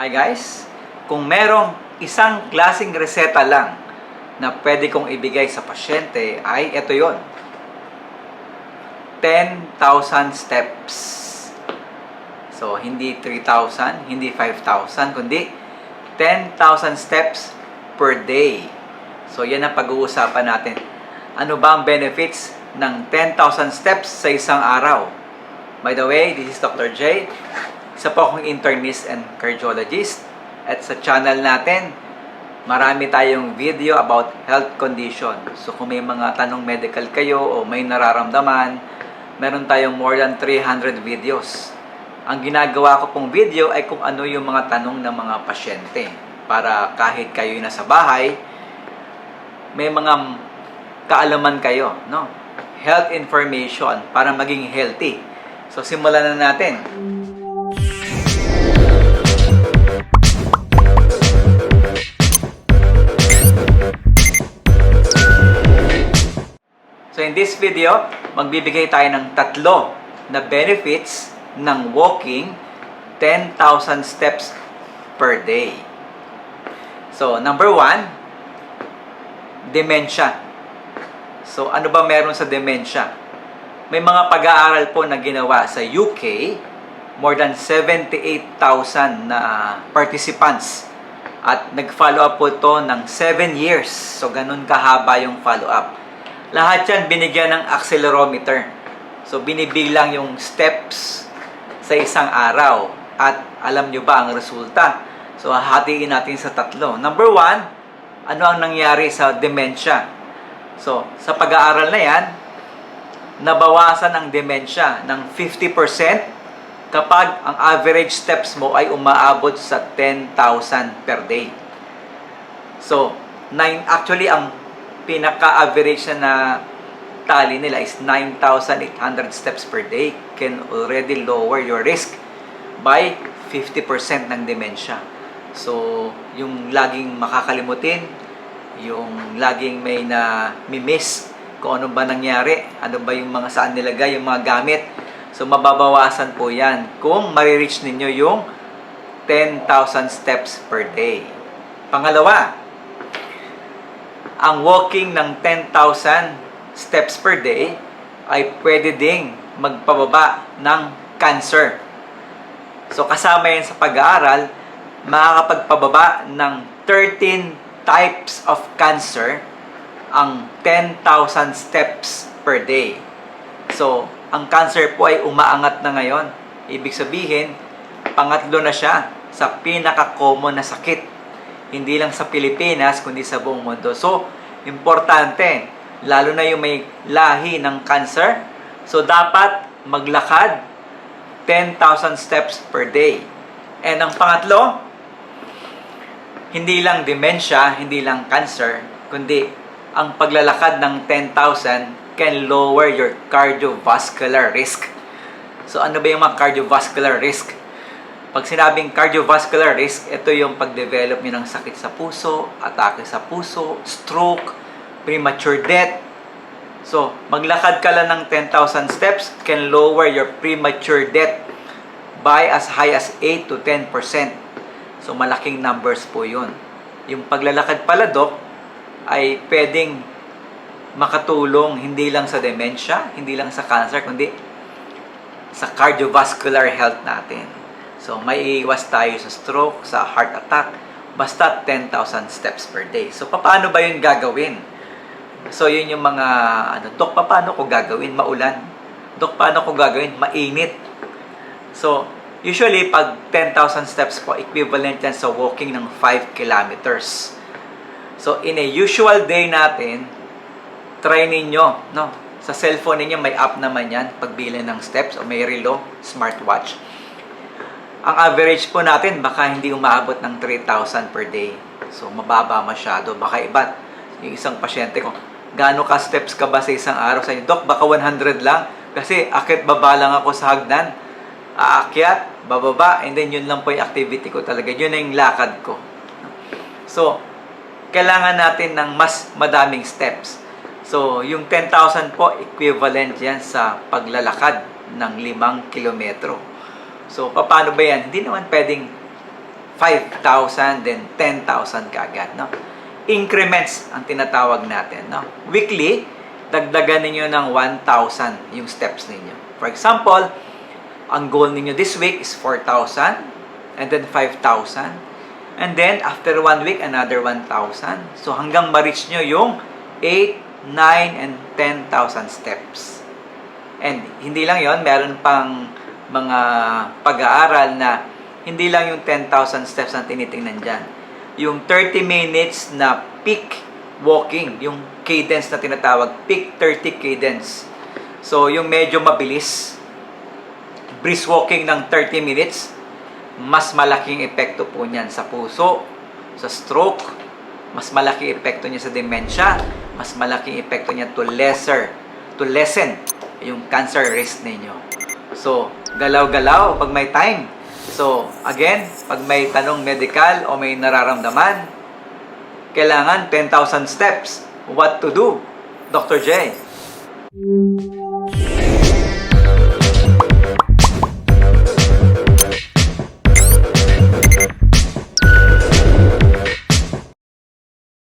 Hi guys, kung merong isang klaseng reseta lang na pwede kong ibigay sa pasyente ay ito yon 10,000 steps. So, hindi 3,000, hindi 5,000, kundi 10,000 steps per day. So, yan ang pag-uusapan natin. Ano ba ang benefits ng 10,000 steps sa isang araw? By the way, this is Dr. J. Isa po akong internist and cardiologist. At sa channel natin, marami tayong video about health condition. So kung may mga tanong medical kayo o may nararamdaman, meron tayong more than 300 videos. Ang ginagawa ko pong video ay kung ano yung mga tanong ng mga pasyente. Para kahit kayo nasa bahay, may mga kaalaman kayo, no? Health information para maging healthy. So simulan na natin. Video, magbibigay tayo ng tatlo na benefits ng walking 10,000 steps per day. So number one, dementia. So ano ba meron sa dementia? May mga pag-aaral po na ginawa sa UK, more than 78,000 na participants at nag-follow up po ito ng 7 years. So ganun kahaba yung follow up. Lahat yan binigyan ng accelerometer. So, binibilang yung steps sa isang araw. At alam nyo ba ang resulta? So, hahatiin natin sa tatlo. Number one, ano ang nangyari sa dementia? So, sa pag-aaral na yan, nabawasan ang dementia ng 50% kapag ang average steps mo ay umaabot sa 10,000 per day. So, nine, actually, ang pinaka-average na, tally nila is 9,800 steps per day can already lower your risk by 50% ng dementia. So, yung laging makakalimutin, yung laging may na miss kung ano ba nangyari, ano ba yung mga saan nilagay, yung mga gamit. So, mababawasan po yan kung marireach ninyo yung 10,000 steps per day. Pangalawa, ang walking ng 10,000 steps per day ay pwede ding magpababa ng cancer. So kasama yan sa pag-aaral, makakapagpababa ng 13 types of cancer ang 10,000 steps per day. So, ang cancer po ay umaangat na ngayon. Ibig sabihin, pangatlo na siya sa pinaka-common na sakit hindi lang sa Pilipinas, kundi sa buong mundo. So, importante, lalo na yung may lahi ng cancer, so dapat maglakad 10,000 steps per day. And ang pangatlo, hindi lang dementia, hindi lang cancer, kundi ang paglalakad ng 10,000 can lower your cardiovascular risk. So ano ba yung mga cardiovascular risk? Pag sinabing cardiovascular risk, ito yung pag-develop nyo ng sakit sa puso, atake sa puso, stroke, premature death. So, maglakad ka lang ng 10,000 steps can lower your premature death by as high as 8 to 10%. So, malaking numbers po yun. Yung paglalakad pala, Dok, ay pwedeng makatulong hindi lang sa dementia, hindi lang sa cancer, kundi sa cardiovascular health natin. So, may iwas tayo sa stroke, sa heart attack, basta 10,000 steps per day. So, paano ba yun gagawin? So, yun yung mga, ano, Dok, paano ko gagawin? Maulan. Dok, paano ko gagawin? Mainit. So, usually, pag 10,000 steps po, equivalent yan sa walking ng 5 kilometers. So, in a usual day natin, try ninyo, no? Sa cellphone ninyo, may app naman yan, pagbilan ng steps, o may relo, smartwatch ang average po natin baka hindi umaabot ng 3,000 per day. So, mababa masyado. Baka iba, yung isang pasyente ko, gaano ka steps ka ba sa isang araw? Sa inyo, Dok, baka 100 lang. Kasi akit baba lang ako sa hagdan. Aakyat, bababa, and then yun lang po yung activity ko talaga. Yun na yung lakad ko. So, kailangan natin ng mas madaming steps. So, yung 10,000 po, equivalent yan sa paglalakad ng limang kilometro. So, paano ba yan? Hindi naman pwedeng 5,000, then 10,000 kaagad, no? Increments ang tinatawag natin, no? Weekly, dagdagan ninyo ng 1,000 yung steps ninyo. For example, ang goal ninyo this week is 4,000, and then 5,000, and then after one week, another 1,000. So hanggang ma-reach nyo yung 8, 9, and 10,000 steps. And hindi lang yon meron pang mga pag-aaral na hindi lang yung 10,000 steps ang tinitingnan dyan. Yung 30 minutes na peak walking, yung cadence na tinatawag, peak 30 cadence. So, yung medyo mabilis, brisk walking ng 30 minutes, mas malaking epekto po niyan sa puso, sa stroke, mas malaking epekto niya sa dementia, mas malaking epekto niya to lesser, to lessen yung cancer risk ninyo. So, galaw-galaw pag may time. So, again, pag may tanong medical o may nararamdaman, kailangan 10,000 steps. What to do? Dr. J.